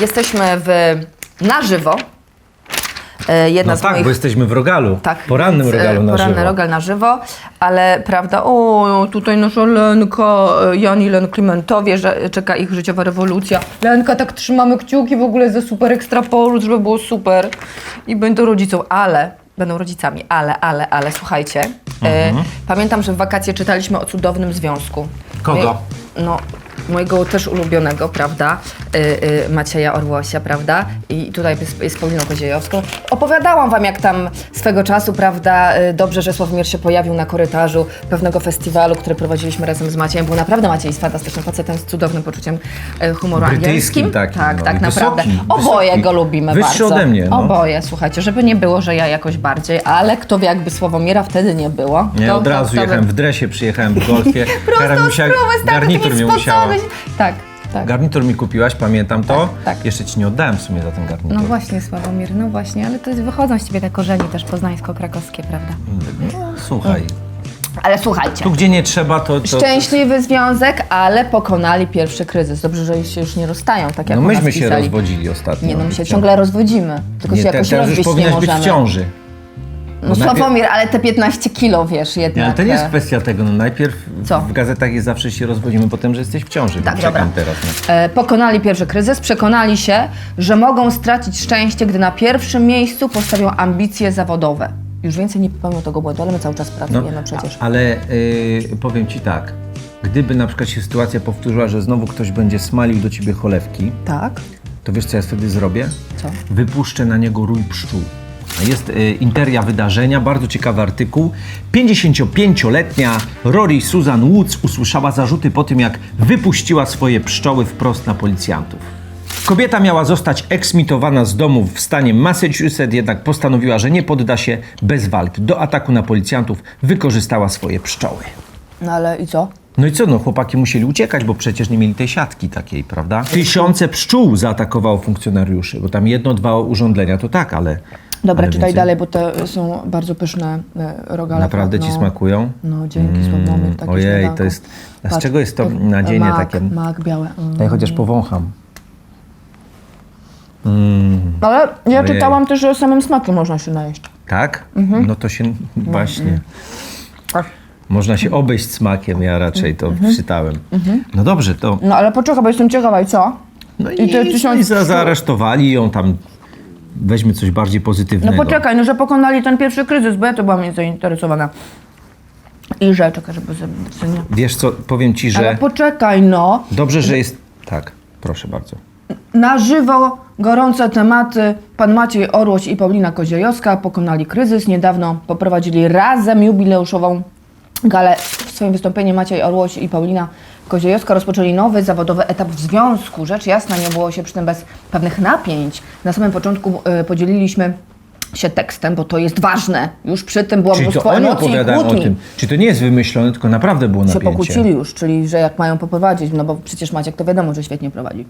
jesteśmy w, na żywo. E, Jedna No z tak, moich... bo jesteśmy w rogalu. Tak, Porannym więc, e, rogalu na Poranny żywo. rogal na żywo, ale prawda, o, tutaj nasza Lenka, e, Jan i Len Klimentowie, że czeka ich życiowa rewolucja. Lenka, tak trzymamy kciuki w ogóle za super ekstra polut, żeby było super. I będą rodzicą, ale, będą rodzicami, ale, ale, ale, słuchajcie, Mhm. e, pamiętam, że w wakacje czytaliśmy o cudownym związku. Kogo? No, mojego też ulubionego, prawda, y, y, Macieja Orłosia, prawda, i tutaj jest, Pauliną Koziejowską. Opowiadałam wam, jak tam swego czasu, prawda, y, dobrze, że Sławomir się pojawił na korytarzu pewnego festiwalu, który prowadziliśmy razem z Maciejem, bo naprawdę Maciej jest fantastycznym facetem z cudownym poczuciem y, humoru Brytyjskim angielskim. takim, tak, no, tak, i naprawdę. wysoki, Oboje wysoki. go lubimy Wyższy bardzo. ode mnie, no. Oboje, słuchajcie, żeby nie było, że ja jakoś bardziej, ale kto wie, jakby Sławomira wtedy nie było. Nie, to- od to- razu to by- jechałem w dresie, przyjechałem w golfie. Prosto z stary, garnitur taki mi musiała. Tak, tak. Garnitur mi kupiłaś, pamiętam to. Tak, tak. Jeszcze ci nie oddałem w sumie za ten garnitur. No właśnie, Sławomir, no właśnie, ale to wychodzą z ciebie te korzenie też poznańsko-krakowskie, prawda? No, słuchaj, Ale słuchajcie, tu gdzie nie trzeba, to... to szczęśliwy związek, ale pokonali pierwszy kryzys. Dobrze, że się już nie rozstają, tak jak no u nas myśmy się pisali. rozwodzili ostatnio. Nie, no my się ciągle rozwodzimy, tylko Nie, się te, jakoś teraz już rozwieść nie powinnaś być możemy. w ciąży. No najpierw- Sławomir, ale te 15 kilo, wiesz, jednak. Nie, ale to nie jest e, kwestia tego. No najpierw Co? w gazetach jest zawsze się rozwodzimy, potem, że jesteś w ciąży. Tak, no, czekam dobra. teraz. No. e, Pokonali pierwszy kryzys, przekonali się, że mogą stracić szczęście, gdy na pierwszym miejscu postawią ambicje zawodowe. Już więcej nie popełnią tego błędu, ale my cały czas No, pracujemy przecież. a- ale y, powiem ci tak. Gdyby na przykład się sytuacja powtórzyła, że znowu ktoś będzie smalił do ciebie cholewki, Tak? to wiesz co ja wtedy zrobię? Co? Wypuszczę na niego rój pszczół. Jest y, interia wydarzenia, bardzo ciekawy artykuł. 55-letnia Rory Susan Woods usłyszała zarzuty po tym, jak wypuściła swoje pszczoły wprost na policjantów. Kobieta miała zostać eksmitowana z domu w stanie Massachusetts, jednak postanowiła, że nie podda się bez walki. Do ataku na policjantów wykorzystała swoje pszczoły. No ale i co? No i co, no chłopaki musieli uciekać, bo przecież nie mieli tej siatki takiej, prawda? Tysiące pszczół zaatakowało funkcjonariuszy, bo tam jedno, dwa urządzenia to tak, ale... Dobra, ale czytaj więcej- dalej, bo to są bardzo pyszne e, rogale. Naprawdę no, ci smakują? No, dzięki, Sławomir, takie ojej, śniadanko. to jest- a z Patrz, czego jest to jak- nadzienie mak, takie? Mak białe. Mm. Daj chociaż powącham. Ale ja Ojej. czytałam też, że o samym smaku można się najeść. Tak? Mhm. No to się właśnie... Tak. Można się obejść smakiem, ja raczej to Mhm. wczytałem. No dobrze, to... No ale poczekaj, bo jestem ciekawa i co? No I te i, i za, zaaresztowali ją tam... Weźmy coś bardziej No pozytywnego. poczekaj, no że pokonali ten pierwszy kryzys, bo ja to byłam zainteresowana. I że, czekaj, żeby sobie... Wiesz co, powiem ci, Ale że... poczekaj, no. Dobrze, że jest... Tak, proszę bardzo. Na żywo gorące tematy. Pan Maciej Orłoś i Paulina Koziejowska pokonali kryzys. Niedawno poprowadzili razem jubileuszową galę. W swoim wystąpieniu Maciej Orłoś i Paulina Koziejowska rozpoczęli nowy zawodowy etap w związku. Rzecz jasna, nie było się przy tym bez pewnych napięć. Na samym początku e, podzieliliśmy się tekstem, bo to jest ważne. Już przy tym było Czyli to mnóstwo oni emocji i opowiadają o kłótni tym. Czy to nie jest wymyślone, tylko naprawdę było się napięcie. pokłócili już, czyli że jak mają poprowadzić, no bo przecież Maciek to wiadomo, że świetnie prowadzi.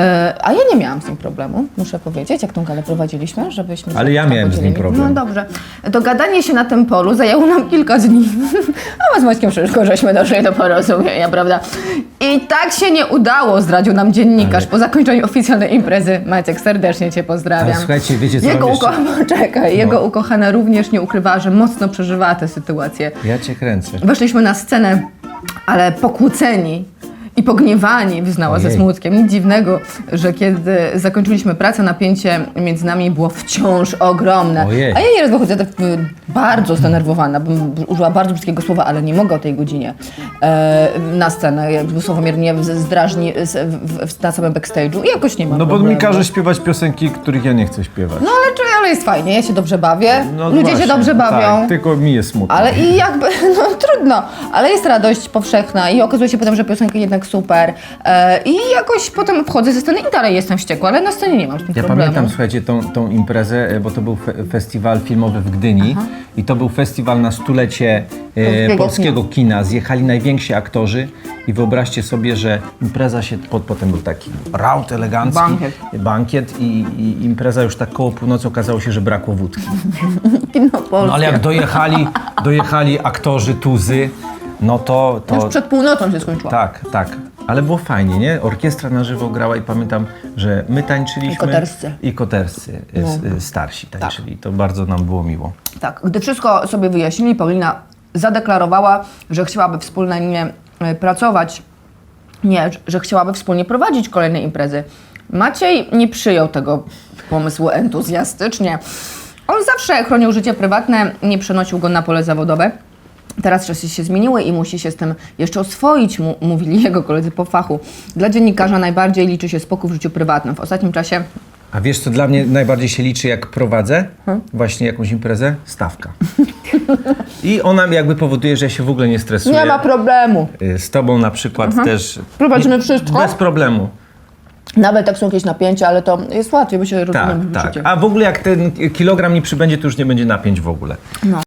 E, a ja nie miałam z tym problemu, muszę powiedzieć, jak tą galę prowadziliśmy, żebyśmy Ale ja miałem z nim podzielili. problem. No dobrze. Dogadanie się na tym polu zajęło nam kilka dni. A my z Maćkiem wszystko żeśmy doszli do porozumienia, prawda? I tak się nie udało, zdradził nam dziennikarz Ale- po zakończeniu oficjalnej imprezy. Maciek, serdecznie Cię pozdrawiam. Ale słuchajcie, wiecie, co Jego, uko... Czekaj, jego ukochana również nie ukrywała, że mocno przeżywała tę sytuację. Ja cię kręcę. Weszliśmy na scenę, ale pokłóceni i pogniewani, wyznała ze Ojej. smutkiem. Nic dziwnego, że kiedy zakończyliśmy pracę, napięcie między nami było wciąż ogromne. Ojej. A ja nieraz wychodzę tak y, bardzo zdenerwowana, bym użyła bardzo brzydkiego słowa, ale nie mogę o tej godzinie e, na scenę. Jakby Sławomir mnie z- zdrażni z, w, w, na samym backstage'u i jakoś nie ma No bo problemu. mi każe śpiewać piosenki, których ja nie chcę śpiewać. No ale, czy- ale jest fajnie, ja się dobrze bawię, No ludzie właśnie, się dobrze bawią. Tak, tylko mi jest smutno. Ale i jakby, no trudno, ale jest radość powszechna i okazuje się potem, że piosenka jednak super. E, I jakoś potem wchodzę ze sceny i dalej jestem wściekła, ale na scenie nie mam z tym Ja problemu. pamiętam, słuchajcie, tą, tą imprezę, e, bo to był fe festiwal filmowy w Gdyni i to był festiwal na stulecie e, Polskiego polskiego kina. Zjechali najwięksi aktorzy i wyobraźcie sobie, że impreza się, pod, potem był taki raut elegancki, Bankiet. bankiet i, i impreza już tak koło północy okazało się, że brakło wódki. Kino polskie. No ale jak dojechali, dojechali aktorzy, tuzy, no to... Już to przed północą się skończyła. tak, tak. Ale było fajnie, nie? Orkiestra na żywo grała i pamiętam, że my tańczyliśmy. I koterscy. I koterscy y, s- y, starsi tańczyli. To bardzo nam było miło. Tak, gdy wszystko sobie wyjaśnili, Paulina zadeklarowała, że chciałaby wspólnie e, pracować, nie, że chciałaby wspólnie prowadzić kolejne imprezy. Maciej nie przyjął tego pomysłu entuzjastycznie. On zawsze chronił życie prywatne, nie przenosił go na pole zawodowe. Teraz czasy się zmieniły i musi się z tym jeszcze oswoić, mu, mówili jego koledzy po fachu. Dla dziennikarza najbardziej liczy się spokój w życiu prywatnym. W ostatnim czasie A wiesz, co dla mnie najbardziej się liczy, jak prowadzę właśnie jakąś imprezę? Stawka. I ona jakby powoduje, że ja się w ogóle nie stresuję. nie ma problemu. Y, Z tobą na przykład też. Prowadzimy wszystko. Bez problemu. Nawet jak są jakieś napięcia, ale to jest łatwiej, bo się Tak, rozumiem w tak. życiu. A w ogóle jak ten kilogram nie przybędzie, to już nie będzie napięć w ogóle. No.